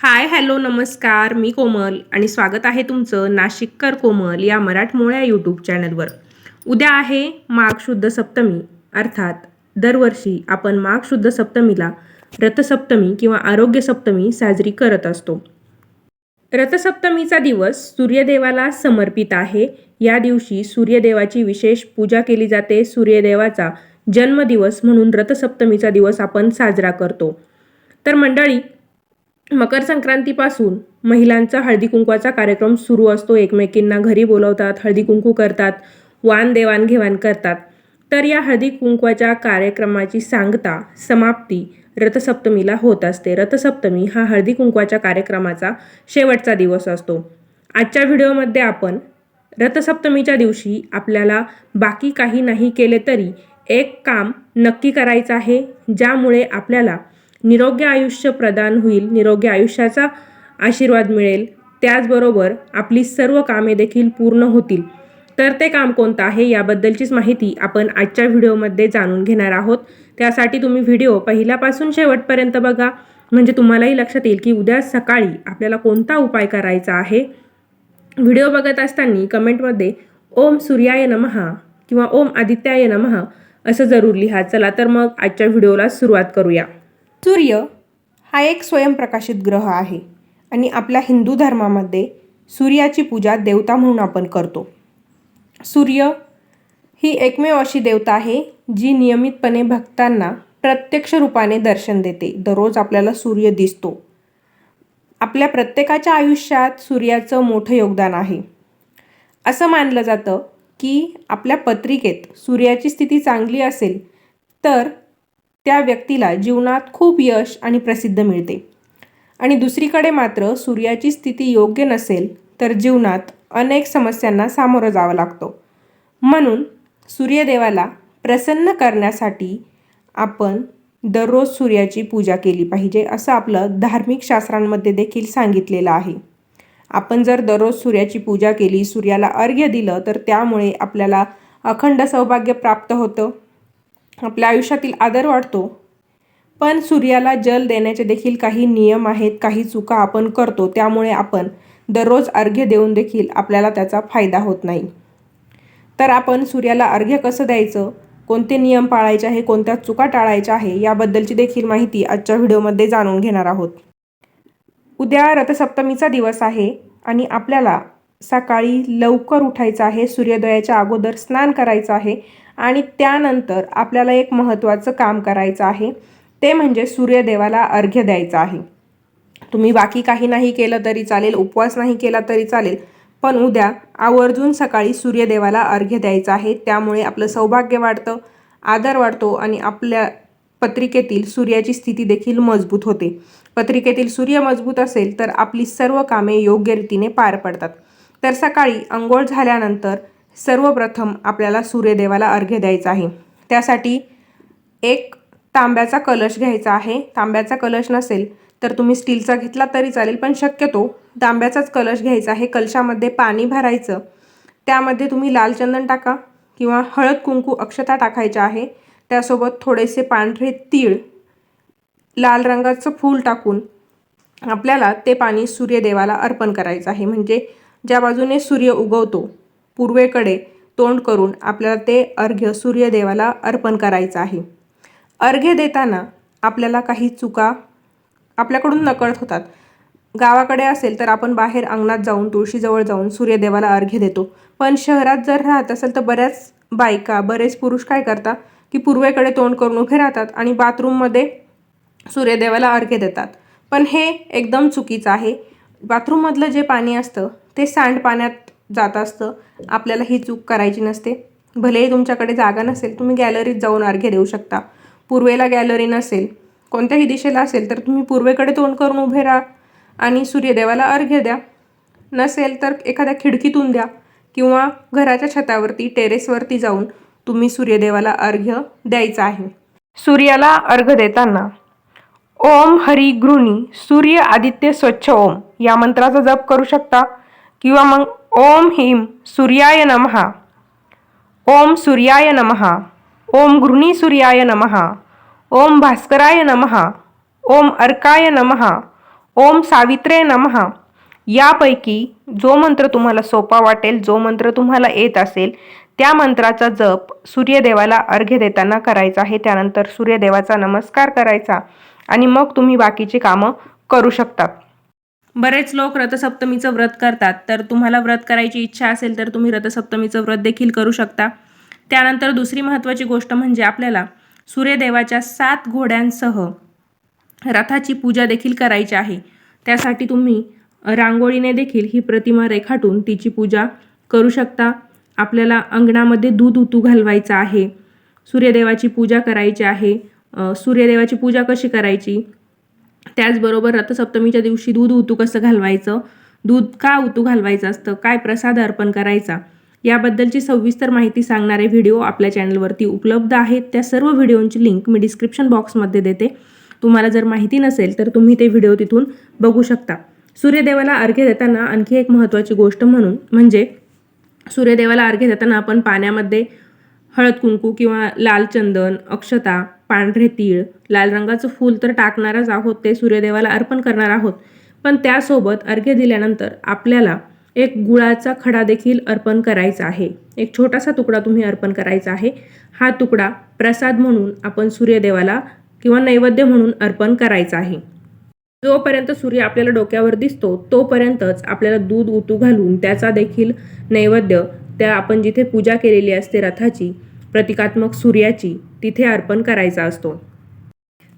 Hi hello नमस्कार. मी कोमल आणि स्वागत आहे तुमचं नाशिककर कोमल या मराठमोळ्या यूट्यूब चॅनलवर उद्या आहे माघ शुद्ध सप्तमी अर्थात दरवर्षी आपण माघ शुद्ध सप्तमीला रथसप्तमी किंवा आरोग्य सप्तमी साजरी करत असतो. रथसप्तमीचा दिवस सूर्यदेवाला समर्पित आहे. या दिवशी सूर्यदेवाची विशेष पूजा केली जाते. सूर्यदेवाचा जन्मदिवस म्हणून रथसप्तमीचा दिवस आपण साजरा करतो. तर मंडळी मकर संक्रांतीपासून महिलांचा हळदी कुंकवाचा कार्यक्रम सुरू असतो. एकमेकींना घरी बोलवतात हळदी कुंकू करतात वाण देवाणघेवाण करतात. तर या हळदी कुंकवाच्या कार्यक्रमाची सांगता समाप्ती रथसप्तमीला होत असते. रथसप्तमी हा हळदी कुंकवाच्या कार्यक्रमाचा शेवटचा दिवस असतो. आजच्या व्हिडिओमध्ये आपण रथसप्तमीच्या दिवशी आपल्याला बाकी काही नाही केले तरी एक काम नक्की करायचं आहे ज्यामुळे आपल्याला निरोगी आयुष्य प्रदान होईल निरोगी आयुष्याचा आशीर्वाद मिळेल त्याचबरोबर आपली सर्व कामे देखील पूर्ण होतील. तर ते काम कोणतं आहे याबद्दलचीच माहिती आपण आजच्या व्हिडिओमध्ये जाणून घेणार आहोत. त्यासाठी तुम्ही व्हिडिओ पहिल्यापासून शेवटपर्यंत बघा. म्हणजे तुम्हालाही लक्षात येईल की उद्या सकाळी आपल्याला कोणता उपाय करायचा आहे? व्हिडिओ बघत असताना कमेंटमध्ये ओम सूर्याय नमहा किंवा ओम आदित्याय नमहा असं जरूर लिहा. चला तर मग आजच्या व्हिडिओला सुरुवात करूया. सूर्य हा एक स्वयंप्रकाशित ग्रह आहे आणि आपल्या हिंदू धर्मामध्ये सूर्याची पूजा देवता म्हणून आपण करतो. सूर्य ही एकमेव अशी देवता आहे जी नियमितपणे भक्तांना प्रत्यक्ष रूपाने दर्शन देते. दररोज आपल्याला सूर्य दिसतो. आपल्या प्रत्येकाच्या आयुष्यात सूर्याचं मोठं योगदान आहे. असं मानलं जातं की आपल्या पत्रिकेत सूर्याची स्थिती चांगली असेल तर त्या व्यक्तीला जीवनात खूप यश आणि प्रसिद्ध मिळते. आणि दुसरीकडे मात्र सूर्याची स्थिती योग्य नसेल तर जीवनात अनेक समस्यांना सामोरं जावं लागतं. म्हणून सूर्यदेवाला प्रसन्न करण्यासाठी आपण दररोज सूर्याची पूजा केली पाहिजे असं आपलं धार्मिक शास्त्रांमध्ये देखील सांगितलेलं आहे. आपण जर दररोज सूर्याची पूजा केली सूर्याला अर्घ्य दिलं तर त्यामुळे आपल्याला अखंड सौभाग्य प्राप्त होतं. आपल्या आयुष्यातील आदर वाढतो. पण सूर्याला जल देण्याचे देखील काही नियम आहेत काही चुका आपण करतो त्यामुळे आपण दररोज अर्घ्य देऊन देखील आपल्याला त्याचा फायदा होत नाही. तर आपण सूर्याला अर्घ्य कसं द्यायचं? कोणते नियम पाळायचे आहे कोणत्या चुका टाळायच्या आहे याबद्दलची देखील माहिती आजच्या व्हिडिओमध्ये जाणून घेणार आहोत. उद्या रथसप्तमीचा दिवस आहे आणि आपल्याला सकाळी लवकर उठायचं आहे सूर्योदयाच्या अगोदर स्नान करायचं आहे आणि त्यानंतर आपल्याला एक महत्त्वाचं काम करायचं आहे. ते म्हणजे सूर्यदेवाला अर्घ्य द्यायचं आहे. तुम्ही बाकी काही नाही केलं तरी चालेल उपवास नाही केला तरी चालेल पण उद्या आवर्जून सकाळी सूर्यदेवाला अर्घ्य द्यायचं आहे. त्यामुळे आपलं सौभाग्य वाढतं आदर वाढतो आणि आपल्या पत्रिकेतील सूर्याची स्थिती देखील मजबूत होते. पत्रिकेतील सूर्य मजबूत असेल तर आपली सर्व कामे योग्य रीतीने पार पडतात. तर सकाळी अंघोळ झाल्यानंतर सर्वप्रथम आपल्याला सूर्यदेवाला अर्घ्य द्यायचा आहे. त्यासाठी एक तांब्याचा कलश घ्यायचा आहे. तांब्याचा कलश नसेल तर तुम्ही स्टीलचा घेतला तरी चालेल पण शक्यतो तांब्याचाच कलश घ्यायचा आहे. कलशामध्ये पाणी भरायचं. त्यामध्ये तुम्ही लाल चंदन टाका किंवा हळद कुंकू अक्षता टाकायच्या आहे. त्यासोबत थोडेसे पांढरे तीळ लाल रंगाचं फूल टाकून आपल्याला ते पाणी सूर्यदेवाला अर्पण करायचं आहे. म्हणजे ज्या बाजूने सूर्य उगवतो पूर्वेकडे तोंड करून आपल्याला ते अर्घ्य सूर्यदेवाला अर्पण करायचं आहे. अर्घ्य देताना आपल्याला काही चुका आपल्याकडून नकळत होतात. गावाकडे असेल तर आपण बाहेर अंगणात जाऊन तुळशीजवळ जाऊन सूर्यदेवाला अर्घ्य देतो. पण शहरात जर राहत असेल तर बऱ्याच बायका बरेच पुरुष काय करतात? की पूर्वेकडे तोंड करून उभे राहतात आणि बाथरूममध्ये सूर्यदेवाला अर्घ्य देतात. पण हे एकदम चुकीचं आहे. बाथरूममधलं जे पाणी असतं ते सांडपाण्यात जात असतं. आपल्याला ही चूक करायची नसते. भलेही तुमच्याकडे जागा नसेल तुम्ही गॅलरीत जाऊन अर्घ्य देऊ शकता. पूर्वेला गॅलरी नसेल कोणत्याही दिशेला असेल तर तुम्ही पूर्वेकडे तोंड करून उभे राहा आणि सूर्यदेवाला अर्घ्य द्या. नसेल तर एखाद्या खिडकीतून द्या किंवा घराच्या छतावरती टेरेसवरती जाऊन तुम्ही सूर्यदेवाला अर्घ्य द्यायचं आहे. सूर्याला अर्घ देताना ओम हरी गृणी सूर्य आदित्य स्वच्छ ओम या मंत्राचा जप करू शकता किंवा मग ओम ह्रीं सूर्याय नमहा ओम सूर्याय नमहा ओम गृहिणी सूर्याय नमहा ओम भास्कराय नमहा ओम अर्काय नमहा ओम सावित्रे नमहा यापैकी जो मंत्र तुम्हाला सोपा वाटेल जो मंत्र तुम्हाला येत असेल त्या मंत्राचा जप सूर्यदेवाला अर्घ्य देताना करायचा आहे. त्यानंतर सूर्यदेवाचा नमस्कार करायचा आणि मग तुम्ही बाकीची कामं करू शकता बरेच लोक रथसप्तमीचं व्रत करतात. तर तुम्हाला व्रत करायची इच्छा असेल तर तुम्ही रथसप्तमीचं व्रत देखील करू शकता. त्यानंतर दुसरी महत्त्वाची गोष्ट म्हणजे आपल्याला सूर्यदेवाच्या सात घोड्यांसह रथाची पूजा देखील करायची आहे. त्यासाठी तुम्ही रांगोळीने देखील ही प्रतिमा रेखाटून तिची पूजा करू शकता. आपल्याला अंगणामध्ये दूध उतू घालवायचं आहे. सूर्यदेवाची पूजा करायची आहे. सूर्यदेवाची पूजा कशी करायची? त्याचबरोबर रथसप्तमीच्या दिवशी दूध उतू कसं घालवायचं? दूध का उतू घालवायचं असतं? काय प्रसाद अर्पण करायचा? याबद्दलची सविस्तर माहिती सांगणारे व्हिडिओ आपल्या चॅनलवरती उपलब्ध आहेत. त्या सर्व व्हिडिओंची लिंक मी डिस्क्रिप्शन बॉक्समध्ये देते. तुम्हाला जर माहिती नसेल तर तुम्ही ते व्हिडिओ तिथून बघू शकता. सूर्यदेवाला अर्घ्य देताना आणखी एक महत्त्वाची गोष्ट म्हणून म्हणजे सूर्यदेवाला अर्घ्य देताना आपण पाण्यामध्ये हळद कुंकू किंवा लाल चंदन अक्षता पांढरे तीळ लाल रंगाचं फूल तर टाकणारच आहोत ते सूर्यदेवाला अर्पण करणार आहोत. पण त्यासोबत अर्घ्य दिल्यानंतर आपल्याला एक गुळाचा खडा देखील अर्पण करायचा आहे. एक छोटासा तुकडा तुम्ही अर्पण करायचा आहे. हा तुकडा प्रसाद म्हणून आपण सूर्यदेवाला किंवा नैवेद्य म्हणून अर्पण करायचा आहे. जोपर्यंत सूर्य आपल्याला डोक्यावर दिसतो तोपर्यंतच आपल्याला दूध उतू घालून त्याचा देखील नैवेद्य त्या आपण जिथे पूजा केलेली असते रथाची प्रतिकात्मक सूर्याची तिथे अर्पण करायचा असतो.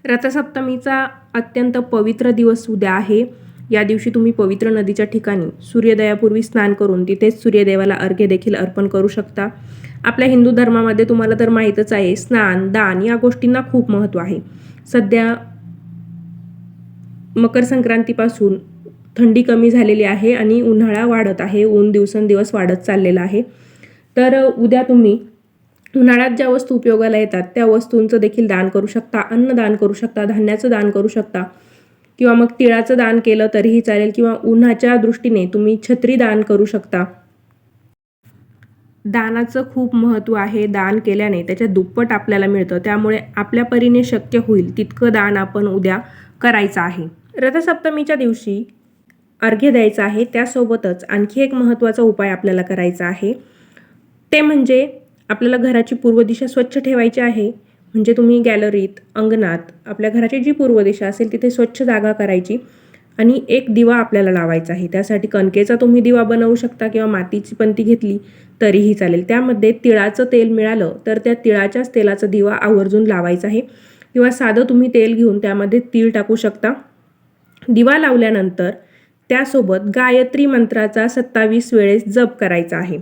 रथसप्तमीचा अत्यंत पवित्र दिवस उद्या आहे. या दिवशी तुम्ही पवित्र नदीच्या ठिकाणी सूर्योदयापूर्वी स्नान करून तिथेच सूर्यदेवाला अर्घ्य देखील अर्पण करू शकता. आपल्या हिंदू धर्मामध्ये तुम्हाला तर माहीतच आहे स्नान दान या गोष्टींना खूप महत्त्व आहे. सध्या मकर संक्रांतीपासून थंडी कमी झालेली आहे आणि उन्हाळा वाढत आहे ऊन दिवसेंदिवस वाढत चाललेला आहे. तर उद्या तुम्ही उन्हाळ्यात ज्या वस्तू उपयोगाला येतात त्या वस्तूंचं देखील दान करू शकता अन्न दान करू शकता धान्याचं दान करू शकता. किंवा मग तिळाचं दान केलं तरीही चालेल किंवा उन्हाच्या दृष्टीने तुम्ही छत्री दान करू शकता. दानाचं खूप महत्त्व आहे. दान केल्याने त्याच्या दुप्पट आपल्याला मिळतं. त्यामुळे आपल्या परीने शक्य होईल तितकं दान आपण उद्या करायचं आहे. रथसप्तमीच्या दिवशी अर्घ्य द्यायचं आहे. त्यासोबतच आणखी एक महत्त्वाचा उपाय आपल्याला करायचा आहे. ते म्हणजे आपल्याला घराची पूर्व दिशा स्वच्छ ठेवायची आहे. म्हणजे तुम्ही गॅलरीत अंगणात आपल्या घराची जी पूर्व दिशा असेल तिथे स्वच्छ जागा करायची आणि एक दिवा आपल्याला लावायचा आहे. त्यासाठी कणकेचा तुम्ही दिवा बनवू शकता किंवा मातीची पंती घेतली तरीही चालेल. त्यामध्ये तिळाचं तेल मिळालं तर त्या तिळाच्याच तेलाचा दिवा आवर्जून लावायचा आहे. किंवा साधं तुम्ही तेल घेऊन त्यामध्ये तीळ टाकू शकता. दिवा लावल्यानंतर त्यासोबत गायत्री मंत्राचा सत्तावीस वेळेस जप करायचा आहे.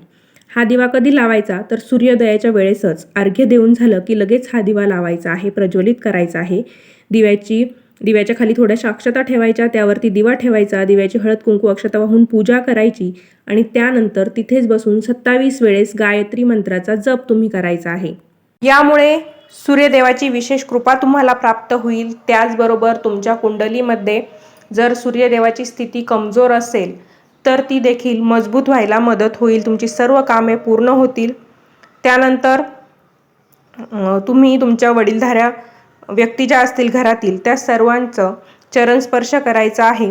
हा दिवा कधी लावायचा? तर सूर्योदयाच्या वेळेसच. अर्घ्य देऊन झालं की लगेच हा दिवा लावायचा आहे प्रज्वलित करायचा आहे. दिव्याची दिव्याच्या खाली थोड्याशा अक्षता ठेवायच्या त्यावरती दिवा ठेवायचा दिव्याची हळद कुंकू अक्षता वाहून पूजा करायची आणि त्यानंतर तिथेच बसून सत्तावीस वेळेस गायत्री मंत्राचा जप तुम्ही करायचा आहे. यामुळे सूर्यदेवाची विशेष कृपा तुम्हाला प्राप्त होईल. त्याचबरोबर तुमच्या कुंडलीमध्ये जर सूर्यदेवाची स्थिती कमजोर असेल तर ती देखील मजबूत व्हायला मदत होईल. तुमची सर्व कामे पूर्ण होतील. त्यानंतर तुम्ही तुमच्या वडीलधाऱ्या व्यक्ती ज्या असतील घरातील त्या सर्वांचं चरणस्पर्श करायचा आहे.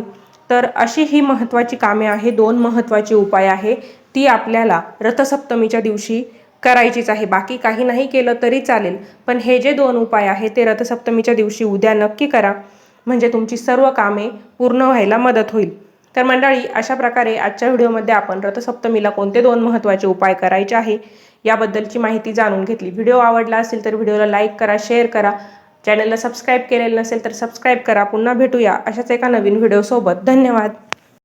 तर अशी ही महत्त्वाची कामे आहे दोन महत्त्वाचे उपाय आहे. ती आपल्याला रथसप्तमीच्या दिवशी करायचीच आहे. बाकी काही नाही केलं तरी चालेल. पण हे जे दोन उपाय आहे ते रथसप्तमीच्या दिवशी उद्या नक्की करा. म्हणजे तुमची सर्व कामे पूर्ण व्हायला मदत होईल. तर मंडळी अशा प्रकारे आजच्या व्हिडिओमध्ये आपण रथसप्तमीला कोणते दोन महत्त्वाचे उपाय करायचे आहे याबद्दलची माहिती जाणून घेतली. व्हिडिओ आवडला असेल तर व्हिडिओला लाईक करा शेअर करा. चॅनलला सबस्क्राईब केलेलं नसेल तर सबस्क्राईब करा. पुन्हा भेटूया अशाच एका नवीन व्हिडिओसोबत. धन्यवाद.